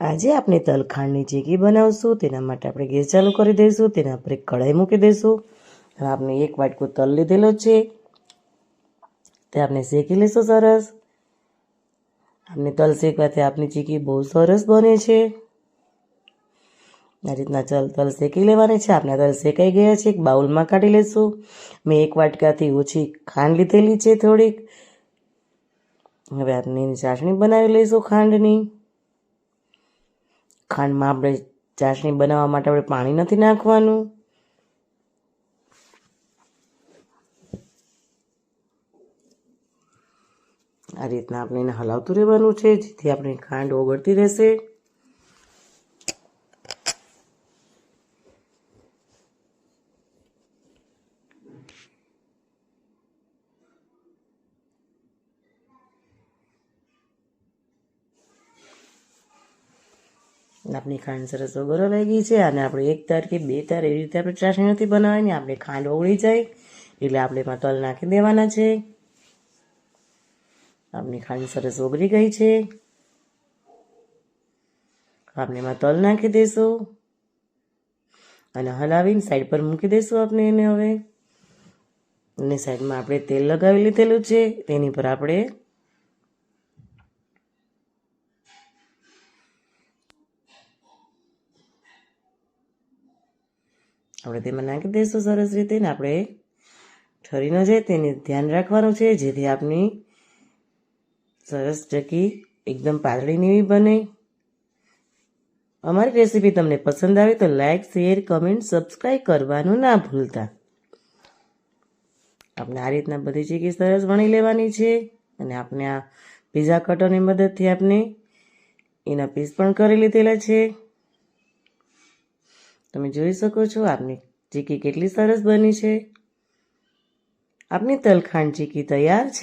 આજે આપણે તલખાંડની ચીકી બનાવશું, તેના માટે આપણે ગેસ ચાલુ કરી દઈશું, તેના પર એક કઢાઈ મૂકી દઈશું. હવે આપણે એક વાટકો તલ લીધેલો છે. તે આપણે શેકી લઈશું સરસ. આપણે તલ શેકવાથી આપણી ચીકી બહુ સરસ બને છે. આ રીતના ચલ તલ શેકી લેવાની છે. આપણે તલ શેકાઈ ગયા છે. એક બાઉલમાં કાઢી લઈશું. મેં એક વાટકાથી ઓછી ખાંડ લીધેલી છે થોડીક. હવે આપણે એની ચાસણી બનાવી લઈશું ખાંડની. ખાંડમાં આપણે ચાસણી બનાવવા માટે આપણે પાણી નથી નાખવાનું. આ રીતના આપણે એને હલાવતું રહેવાનું છે, જેથી આપણી ખાંડ ઓગળતી રહેશે. આપણી ખાંડ સરસ ઓગળવા લાગી છે અને આપણે એક તાર કે બે તાર એવી રીતે આપણે ચાસણી નથી બનાવવાની આપણે ખાંડ ઓગળી જાય. એટલે આપણે એમાં તલ નાખી દેવાના છે. આપણી ખાંડ સરસ ઓગળી ગઈ છે. આપણે એમાં તલ નાખી દઈશું અને હલાવીને સાઈડ પર મૂકી દઈશું આપણે એને હવે. અને સાઈડમાં આપણે તેલ લગાવી લીધેલું છે. તેની પર આપણે આપણે તેમાં નાખી દઈશું સરસ રીતે ને આપણે ઠરી ન જાય તેને ધ્યાન રાખવાનું છે, જેથી આપની સરસ ચકી એકદમ પાતળીની એવી બને. અમારી રેસીપી તમને પસંદ આવે તો લાઈક, શેર, કમેન્ટ સબસ્ક્રાઈબ કરવાનું ના ભૂલતા. આપણે આ રીતના બધી ચીકી સરસ વણી લેવાની છે અને આપણે આ પીઝા કટરની મદદથી આપણે એના પીસ પણ કરી લીધેલા છે. તમે જોઈ શકો છો આપની ચીકી કેટલી સરસ બની છે. આપની તલખાંડ ચીકી તૈયાર છે.